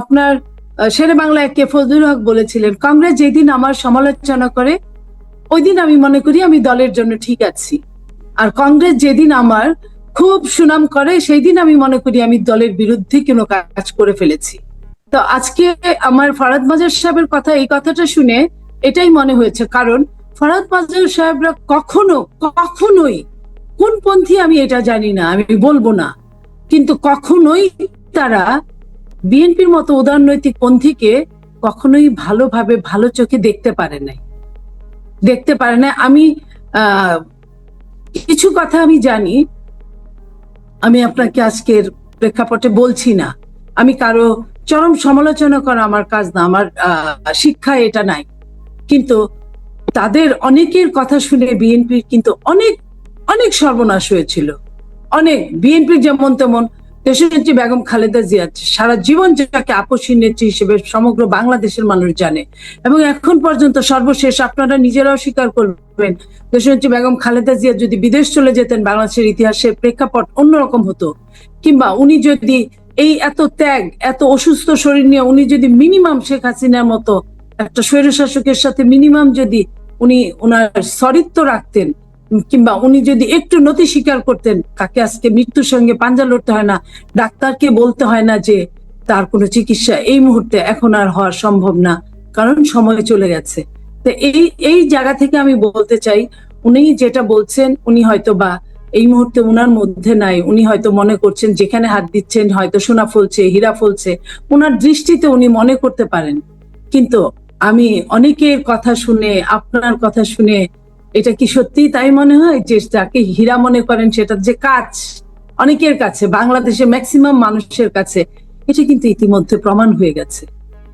আপনার শেরে বাংলায় কে ফজলুল হক বলেছিলেন। কংগ্রেস যেদিন আমার সমালোচনা করে ওই দিন আমি মনে করি আমি দলের জন্য ঠিক আছি। আর কংগ্রেস যেদিন আমার খুব সুনাম করে সেই দিন আমি মনে করি আমি দলের বিরুদ্ধে কোনো কাজ করে ফেলেছি। তো আজকে আমার ফরাদ মাজার সাহেবের কথা, এই কথাটা শুনে এটাই মনে হয়েছে। কারণ ফরাদ মাজার সাহেবরা কখনো, কখনোই কোন পন্থী আমি এটা জানি না, আমি বলব না। কিন্তু কখনোই তারা বিএনপির মতো উদারনৈতিক পন্থীকে কখনোই ভালোভাবে ভালো চোখে দেখতে পারে নাই। দেখতে পারে না আমি কিছু কথা আমি জানি। আমি আপনাকে আজকের প্রেক্ষাপটে বলছি না। আমি কারও চরম সমালোচনা করা আমার কাজ না, আমার শিক্ষা এটা নাই। কিন্তু তাদের অনেকের কথা শুনে বিএনপির কিন্তু অনেক অনেক সর্বনাশ হয়েছিল। অনেক, বিএনপির যেমন তেমন দেশনেত্রী বেগম খালেদা জিয়া সারা জীবন যাকে আপসী নেত্রী হিসেবে সমগ্র বাংলাদেশের মানুষ জানে। এবং এখন পর্যন্ত সর্বশেষ আপনারা নিজেরাও স্বীকার করবেন দেশনেত্রী বেগম খালেদা জিয়া যদি বিদেশ চলে যেতেন, বাংলাদেশের ইতিহাসের প্রেক্ষাপট অন্যরকম হতো। কিংবা উনি যদি এই এত ত্যাগ, এত অসুস্থ শরীর নিয়ে উনি যদি মিনিমাম শেখ হাসিনার মতো একটা স্বৈরশাসকের সাথে মিনিমাম যদি উনি ওনার সরিত্ব রাখতেন কিংবা উনি যদি একটু নতি স্বীকার করতেন, তাকে আজকে মৃত্যুর সঙ্গে পাঞ্জা লড়তে হয় না, ডাক্তারকে বলতে হয় না যে তার কোনো চিকিৎসা এই মুহূর্তে এখন আর হওয়া সম্ভব না, কারণ সময় চলে গেছে। তো এই এই জায়গা থেকে আমি বলতে চাই, উনি যেটা বলছেন, উনি হয়তো বা এই মুহূর্তে উনার মধ্যে নাই, উনি হয়তো মনে করছেন যেখানে হাত দিচ্ছেন, হয়তো সোনা ফলছে, হীরা ফলছে, উনার দৃষ্টিতে উনি মনে করতে পারেন। কিন্তু আমি অনেকের কথা শুনে, আপনার কথা শুনে এটা কি সত্যি তাই মনে হয় যে যাকে হীরা মনে করেন সেটা যে কাজ অনেকের কাছে, বাংলাদেশে ম্যাক্সিমাম মানুষের কাছে, এটা কিন্তু ইতিমধ্যে প্রমাণ হয়ে গেছে।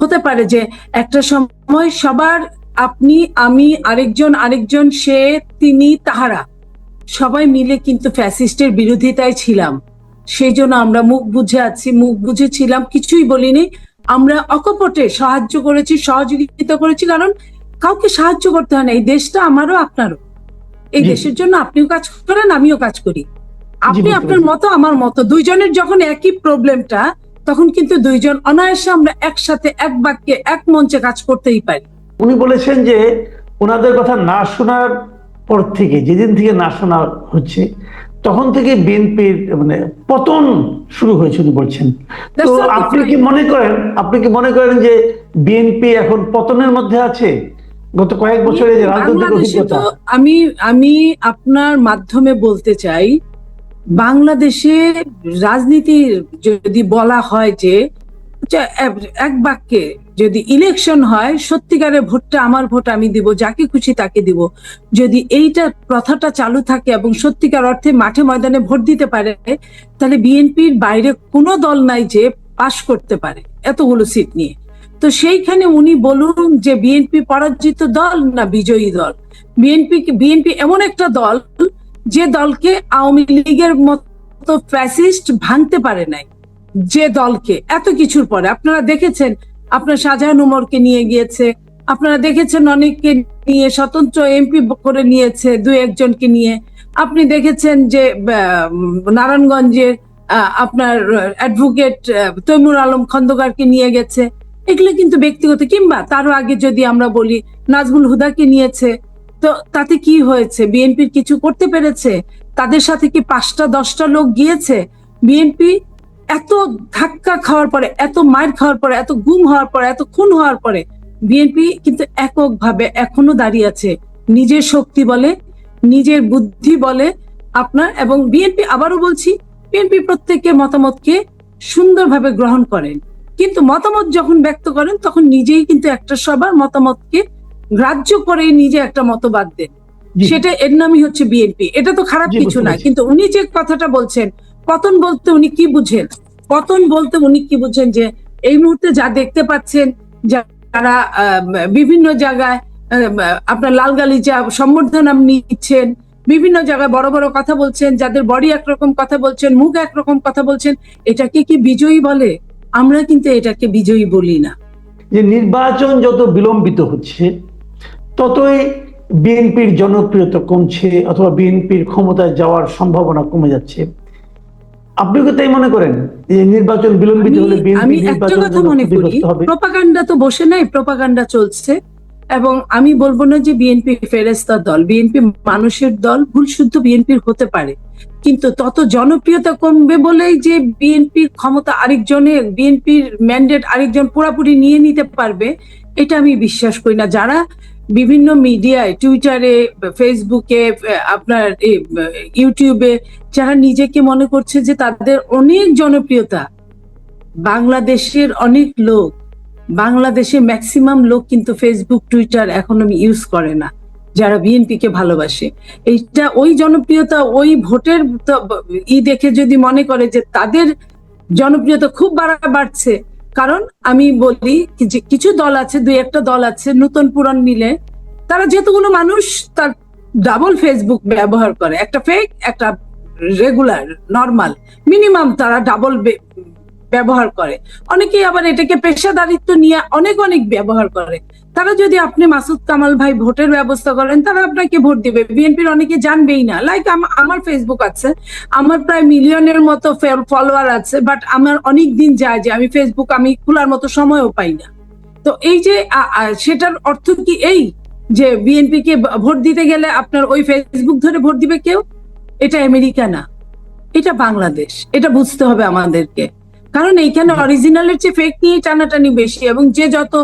হতে পারে যে একটা সময় সবার আপনি, আমি, আরেকজন আরেকজন, সে, তিনি, তাহারা সবাই মিলে কিন্তু ফ্যাসিস্টের বিরোধিতায় ছিলাম। সেই জন্য আমরা মুখ বুঝে আছি, মুখ বুঝে ছিলাম, কিছুই বলিনি। আমরা অকপটে সাহায্য করেছি, সহযোগিতা করেছি, কারণ কাউকে সাহায্য করতে হয় না এই দেশটা আমারও আপনারও। এই দেশের জন্য আপনিও কাজ করেন আমিও কাজ করি। আপনি আপনার মতো আমার মতো। দুইজনের যখন একই প্রবলেমটা তখন কিন্তু দুইজন অনায়াসে আমরা একসাথে এক বাক্যে এক মঞ্চে কাজ করতেই পারি। উনি বলেছেন যে ওনাদের কথা না শোনার পর থেকে যেদিন থেকে না শোনা হচ্ছে তখন থেকে বিএনপির মানে পতন শুরু হয়েছে উনি বলছেন। তো আপনি কি মনে করেন আপনি কি মনে করেন যে বিএনপি এখন পতনের মধ্যে আছে? গত কয়েক বছরে যে রাজনৈতিক আমি আমি আপনার মাধ্যমে বলতে চাই বাংলাদেশে রাজনীতির যদি বলা হয় যে যে এক- বাক্যে যদি ইলেকশন হয় সত্যিকারের ভোটটা আমার ভোট আমি দিব যাকে খুশি তাকে দিব। যদি এইটা প্রথাটা চালু থাকে এবং সত্যিকার অর্থে মাঠে ময়দানে ভোট দিতে পারে তাহলে বিএনপির বাইরে কোনো দল নাই যে পাশ করতে পারে। এতগুলো সিট নিয়ে। তো সেইখানে উনি বলুন যে বিএনপি পরাজিত দল না বিজয়ী দল? বিএনপি বিএনপি এমন একটা দল যে দলকে আওয়ামী লীগের মতো ফ্যাসিস্ট ভাঙতে পারে নাই, যে দলকে। এত কিছুর পরে আপনারা দেখেছেন, আপনার শাহজাহান উমরকে নিয়ে গিয়েছে, আপনারা দেখেছেন অনেককে নিয়ে, স্বতন্ত্র এমপি করে নিয়েছে, দু একজনকে নিয়ে। আপনি দেখেছেন যে নারায়ণগঞ্জের আপনার অ্যাডভোকেট তৈমুর আলম খন্দকারকে নিয়ে গেছে। এগুলো কিন্তু ব্যক্তিগত। কিংবা তারও আগে যদি আমরা বলি, নাজমুল হুদাকে নিয়েছে, তো তাতে কি হয়েছে? বিএনপির কিছু করতে পেরেছে? তাদের সাথে কি পাঁচটা, দশটা লোক গিয়েছে? বিএনপি এত ধাক্কা খাওয়ার পরে, এত মার খাওয়ার পরে, এত গুম হওয়ার পরে, এত খুন হওয়ার পরে, বিএনপি কিন্তু এককভাবে এখনও দাঁড়িয়ে আছে। নিজের শক্তি বলে, নিজের বুদ্ধি বলে আপনার, এবং বিএনপি, আবারও বলছি, বিএনপি প্রত্যেকের মতামতকে সুন্দরভাবে গ্রহণ করেন। কিন্তু মতামত যখন ব্যক্ত করেন তখন নিজেই কিন্তু একটা সবার মতামতকে গ্রাহ্য করে নিজে একটা মতবাদ দেন। সেটা এর নামই হচ্ছে বিএনপি। এটা তো খারাপ কিছু না। কিন্তু উনি যে কথাটা বলছেন পতন বলতে উনি কি বুঝেন? পতন বলতে উনি কি বুঝেন যে এই মুহূর্তে যা দেখতে পাচ্ছেন যারা আহ, বিভিন্ন জায়গায় আপনার লাল গালিচা সম্বর্ধনা নিচ্ছেন বিভিন্ন জায়গায় বড় বড় কথা বলছেন যাদের বডি একরকম কথা বলছেন মুখ একরকম কথা বলছেন এটাকে কি বিজয়ী বলে? আমরা কিন্তু এটাকে বিজয়ী বলি না। যে নির্বাচন যত বিলম্বিত হচ্ছে ততই বিএনপির জনপ্রিয়তা কমছে অথবা বিএনপির ক্ষমতায় যাওয়ার সম্ভাবনা কমে যাচ্ছে। আপনি কি তাই মনে করেন যে নির্বাচন বিলম্বিত হলে আমি একটা কথা মনে করি প্রপাগান্ডা তো বসে নাই প্রপাগান্ডা চলছে। এবং আমি বলব না যে বিএনপি ফেরেস্তার দল বিএনপি মানুষের দল ভুল শুদ্ধ বিএনপির হতে পারে। কিন্তু তত জনপ্রিয়তা কমবে বলেই যে বিএনপির ক্ষমতা আরেকজনের বিএনপির ম্যান্ডেট আরেকজন পুরাপুরি নিয়ে নিতে পারবে, এটা আমি বিশ্বাস করি না। যারা বিভিন্ন মিডিয়ায় টুইটারে ফেসবুকে আপনার ইউটিউবে, যারা নিজেকে মনে করছে যে তাদের অনেক জনপ্রিয়তা, বাংলাদেশের অনেক লোক বাংলাদেশের ম্যাক্সিমাম লোক কিন্তু ফেসবুক টুইটার এখন আমি ইউজ করে না। যারা বিএনপি কে ভালোবাসে। এইটা ওই জনপ্রিয়তা, ওই ভোটের ই দেখে যদি মনে করে যে তাদের জনপ্রিয়তা খুব বাড়া, বাড়ছে। কারণ আমি বলি যে কিছু দল আছে, দুই একটা দল আছে, নতুন পুরান মিলে, তারা যেতগুলো মানুষ তার ডাবল ফেসবুক ব্যবহার করে। একটা ফেক একটা রেগুলার নর্মাল মিনিমাম তারা ডাবল ব্যবহার করে। অনেকেই আবার এটাকে পেশাদারিত্ব নিয়ে অনেক অনেক ব্যবহার করে। তারা যদি আপনি মাসুদ কামাল ভাই ভোটের ব্যবস্থা করেন, তারা আপনাকে ভোট দিবে। বিএনপির অনেকে জানবেই না। লাইক আমার ফেসবুক আছে। আমার প্রায় মিলিয়নের মতো ফলোয়ার আছে বাট আমার অনেক দিন যায় যে আমি ফেসবুক আমি খোলার মতো সময়ও পাই না। তো এই যে সেটার অর্থ কি এই? যে বিএনপি কে ভোট দিতে গেলে আপনার ওই ফেসবুক ধরে ভোট দিবে কেউ? এটা আমেরিকা না। এটা বাংলাদেশ। এটা বুঝতে হবে আমাদেরকে। কারণ এইখানে অরিজিনালের চেয়ে ফেক নিয়ে টানাটানি বেশি এবং যে যত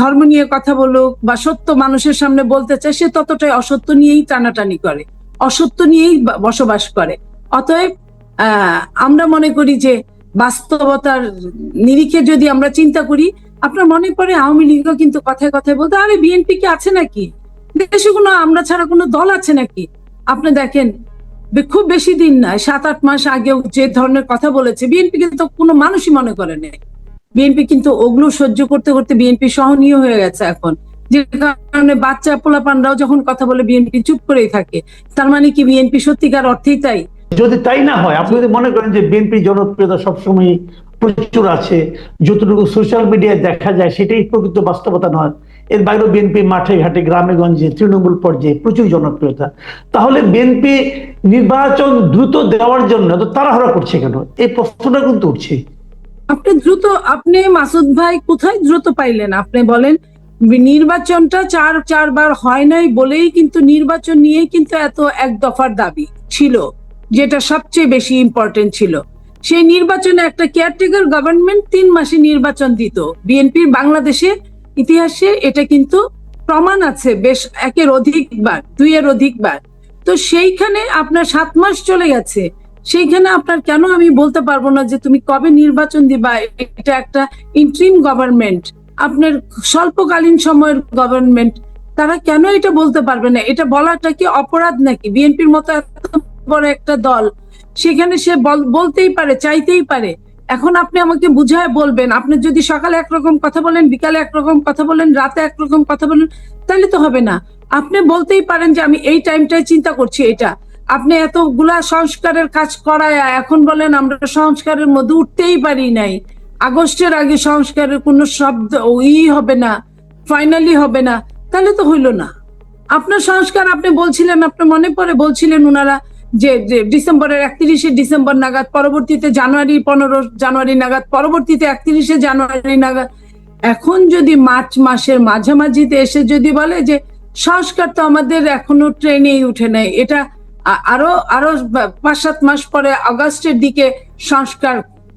ধর্ম নিয়ে কথা বলুক বা সত্য মানুষের সামনে বলতে চায় সে ততটাই অসত্য নিয়েই টানাটানি করে। অসত্য নিয়েই বসবাস করে। অতএব আমরা মনে করি যে বাস্তবতার নিরিখে যদি আমরা চিন্তা করি আপনার মনে পড়ে আওয়ামী লীগও কিন্তু কথায় কথায় বলতো আরে বিএনপি কি আছে নাকি? দেশে কোনো আমরা ছাড়া কোনো দল আছে নাকি? আপনি দেখেন খুব বেশি দিন না সাত আট মাস আগেও যে ধরনের কথা বলেছে, বিএনপি কিন্তু কোনো মানুষই মনে করে নেই। বিএনপি কিন্তু ওগুলো সহ্য করতে করতে বিএনপি সহনীয় হয়ে গেছে এখন। যে কারণে বাচ্চা পোলাপানরাও যখন কথা বলে বিএনপি চুপ করেই থাকে, তার মানে কি বিএনপি সত্যিকার অর্থেই তাই? যদি তাই না হয়, আপনি যদি মনে করেন যে বিএনপি জনপ্রিয়তা সবসময় প্রচুর আছে, যতটুকু সোশ্যাল মিডিয়ায় দেখা যায়, সেটাই প্রকৃত বাস্তবতা নয়। এর বাইরেও বিএনপি মাঠে ঘাটে গ্রামে গঞ্জে তৃণমূল পর্যায়ে প্রচুর জনপ্রিয়তা। তাহলে বিএনপি নির্বাচন দ্রুত দেওয়ার জন্য এত তাড়াহুড়া করছে কেন? এই প্রশ্নটা কিন্তু উঠছে। আপনি দ্রুত, আপনি মাসুদ ভাই কোথায় দ্রুত পাইলেন? আপনি বলেন, নির্বাচনটা চার, চারবার হয় নাই বলেই কিন্তু নির্বাচন নিয়েই কিন্তু এত এক দফার দাবি ছিল, যেটা সবচেয়ে বেশি ইম্পর্টেন্ট ছিল। সেই নির্বাচনে একটা কেয়ারটেকার গভর্নমেন্ট তিন মাসে নির্বাচন দিত। বিএনপির বাংলাদেশে ইতিহাসে এটা কিন্তু প্রমাণ আছে বেশ একের অধিকবার, দুইয়ের অধিকবার। তো সেইখানে আপনার সাত মাস চলে গেছে। সেইখানে আপনার কেন আমি বলতে পারব না যে তুমি কবে নির্বাচন দিবা? এটা একটা ইন্ট্রিম গভর্নমেন্ট আপনার স্বল্পকালীন সময়ের গভর্নমেন্ট তারা কেন এটা বলতে পারবে না? এটা বলাটা কি অপরাধ নাকি? বিএনপির মতো এত বড় একটা দল, সেখানে সে বল- বলতেই পারে, চাইতেই পারে। এখন আপনি আমাকে বুঝায় বলবেন। আপনি যদি সকালে একরকম কথা বলেন, বিকালে একরকম কথা বলেন, রাতে একরকম কথা বলেন, তাহলে তো হবে না। আপনি বলতেই পারেন যে আমি এই টাইমটাই চিন্তা করছি এটা আপনি এতগুলা সংস্কারের কাজ করায় এখন বলেন আমরা সংস্কারের মধ্যে উঠতেই পারি নাই। আগস্টের আগে সংস্কারের কোনো শব্দ ই হবে না ফাইনালি হবে না, তাহলে তো হইল না। আপনার সংস্কার আপনি বলছিলেন আপনার মনে পড়ে বলছিলেন ওনারা যে ডিসেম্বরের একত্রিশে ডিসেম্বর নাগাদ, পরবর্তীতে জানুয়ারি পনেরো জানুয়ারি নাগাদ, পরবর্তীতে একত্রিশে জানুয়ারি নাগাদ। এখন যদি মার্চ মাসের মাঝামাঝিতে এসে যদি বলে যে, সংস্কার তো আমাদের এখনও ট্রেনেই উঠে নাই, এটা আরও আরও পাঁচ সাত মাস পরে আগস্টের দিকে সংস্কার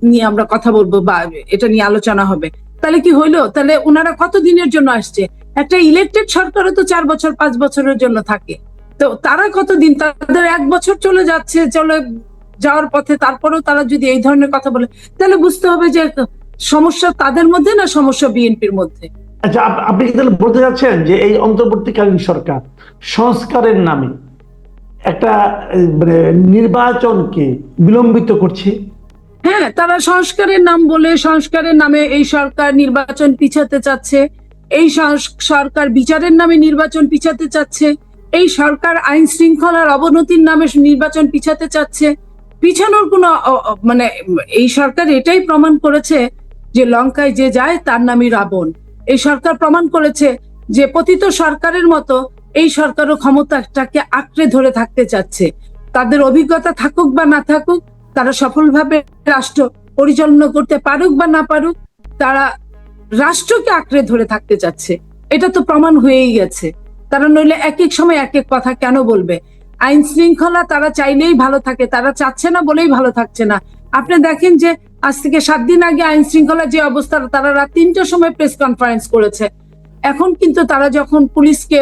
নিয়ে আমরা কথা বলব বা এটা নিয়ে আলোচনা হবে। তাহলে কি হইল? তাহলে ওনারা কত দিনের জন্য আসছে? একটা ইলেকটেড সরকারও তো চার বছর, পাঁচ বছরের জন্য থাকে। তো তারা কতদিন? তাদের এক বছর চলে যাচ্ছে চলে যাওয়ার পথে তারপরেও তারা যদি এই ধরনের কথা বলে তাহলে বুঝতে হবে যে সমস্যা তাদের মধ্যে না সমস্যা বিএনপির মধ্যে? আচ্ছা আপনি কি তাহলে বলতে চাচ্ছেন যে এই অন্তর্বর্তীকালীন সরকার সংস্কারের নামে একটা মানে নির্বাচনকে বিলম্বিত করছে? হ্যাঁ তারা সংস্কারের নাম বলে সংস্কারের নামে এই সরকার নির্বাচন পিছাতে চাচ্ছে এই সরকার বিচারের নামে নির্বাচন পিছাতে চাচ্ছে। এই সরকার আইন শৃঙ্খলার অবনতির নামে নির্বাচন পিছাতে চাচ্ছে। পিছানোর কোনো মানে এই সরকার এটাই প্রমাণ করেছে যে লঙ্কায় যে যায় তার নামই রাবণ। এই সরকার প্রমাণ করেছে যে পতিত সরকারের মতো এই সরকারও ক্ষমতাটাকে আঁকড়ে ধরে থাকতে চাচ্ছে। তাদের অভিজ্ঞতা থাকুক বা না থাকুক, তারা সফলভাবে রাষ্ট্র পরিচালনা করতে পারুক বা না পারুক, তারা রাষ্ট্রকে আঁকড়ে ধরে থাকতে চাচ্ছে। এটা তো প্রমাণ হয়েই গেছে। তারা নইলে এক এক সময় এক এক কথা কেন বলবে? আইন শৃঙ্খলা তারা চাইলেই ভালো থাকে, তারা চাচ্ছে না বলেই ভালো থাকছে না। আপনি দেখেন যে আজ থেকে সাত দিন আগে আইন শৃঙ্খলা যে অবস্থা, তারা রাত তিনটার সময় প্রেস কনফারেন্স করেছে। এখন কিন্তু তারা যখন পুলিশকে,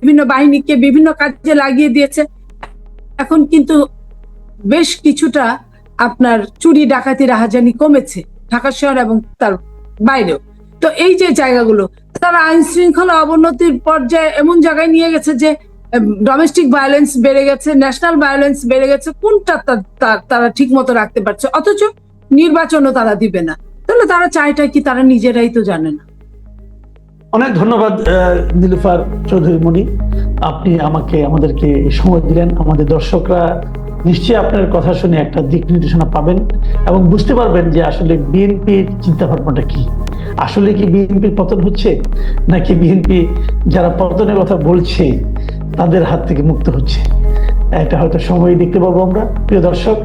বিভিন্ন বাহিনীকে বিভিন্ন কাজে লাগিয়ে দিয়েছে, এখন কিন্তু বেশ কিছুটা আপনার চুরি, ডাকাতি, রাহাজানি কমেছে ঢাকা শহর এবং তার বাইরেও। তো এই যে জায়গাগুলো তারা আইন শৃঙ্খলা অবনতির পর্যায়ে এমন জায়গায় নিয়ে গেছে যে ডোমেস্টিক ভায়োলেন্স বেড়ে গেছে ন্যাশনাল ভায়োলেন্স বেড়ে গেছে, কোনটা তারা ঠিক মতো রাখতে পারছে? অথচ নির্বাচনও তারা দিবে না। তাহলে তারা চায়টা কি? তারা নিজেরাই তো জানে না। অনেক ধন্যবাদ নীলুফার চৌধুরী মণি। আপনি আমাকে, আমাদেরকে সময় দিলেন। আমাদের দর্শকরা নিশ্চয়ই আপনার কথা শুনে একটা দিক নির্দেশনা পাবেন এবং বুঝতে পারবেন যে আসলে বিএনপির চিন্তাভাবনাটা কি। আসলে কি বিএনপির পতন হচ্ছে, নাকি বিএনপি যারা পতনের কথা বলছে, তাদের হাত থেকে মুক্ত হচ্ছে? এটা হয়তো সময় দেখতে পাবো আমরা। প্রিয় দর্শক